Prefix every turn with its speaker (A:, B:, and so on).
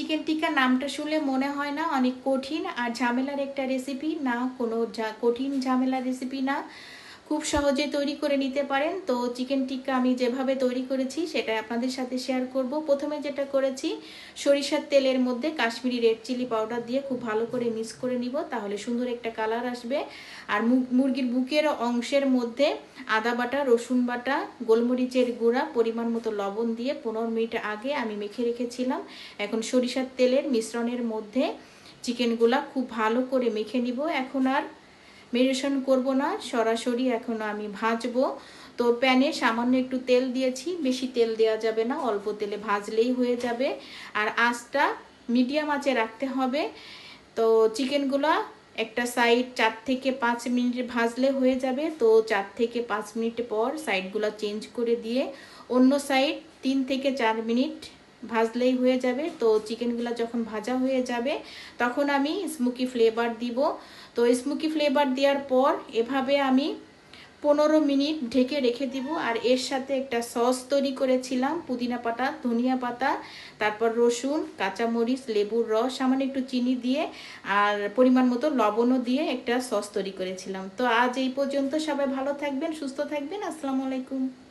A: Chicken টিকা নামটা শুনলে মনে হয় না, অনেক কঠিন। আর ঝামেলার একটা রেসিপি না, কোনো কঠিন ঝামেলার রেসিপি না। খুব সহজে তৈরি করে নিতে পারেন। তো চিকেন টিক্কা আমি যেভাবে তৈরি করেছি সেটা আপনাদের সাথে শেয়ার করব। প্রথমে যেটা করেছি, সরিষার তেলের মধ্যে কাশ্মীরি রেড চিলি পাউডার দিয়ে খুব ভালো করে মিক্স করে নিব, তাহলে সুন্দর একটা কালার আসবে। আর মুরগির বুকের অংশের মধ্যে আদা বাটা, রসুন বাটা, গোলমরিচের গুঁড়া, পরিমাণ মতো লবণ দিয়ে পনেরো মিনিট আগে আমি মেখে রেখেছিলাম। এখন সরিষার তেলের মিশ্রণের মধ্যে চিকেনগুলা খুব ভালো করে মেখে নিব। এখন আর মেরিনেশন করব না, সরাসরি এখন আমি ভাজবো। তো প্যানে সামান্য একটু তেল দিয়েছি, বেশি তেল দেওয়া যাবে না, অল্প তেলে ভাজলেই হয়ে যাবে। আর আঁচটা মিডিয়াম আঁচে রাখতে হবে। তো চিকেনগুলো একটা সাইড চার থেকে পাঁচ মিনিট ভাজলে হয়ে যাবে। তো চার থেকে পাঁচ মিনিট পর সাইডগুলো চেঞ্জ করে দিয়ে অন্য সাইড তিন থেকে চার মিনিট ভাজলেই হয়ে যাবে। তো চিকেনগুলো যখন ভাজা হয়ে যাবে, তখন আমি স্মোকি ফ্লেভার দিব। তো স্মোকি ফ্লেভার দেওয়ার পর এভাবে আমি পনেরো মিনিট ঢেকে রেখে দিব। আর এর সাথে একটা সস তৈরি করেছিলাম, পুদিনা পাতা, ধনিয়া পাতা, তারপর রসুন, কাঁচামরিচ, লেবুর রস, সামান্য একটু চিনি দিয়ে, আর পরিমাণ মতো লবণও দিয়ে একটা সস তৈরি করেছিলাম। তো আজ এই পর্যন্ত সবাই ভালো থাকবেন, সুস্থ থাকবেন। আসসালামু আলাইকুম।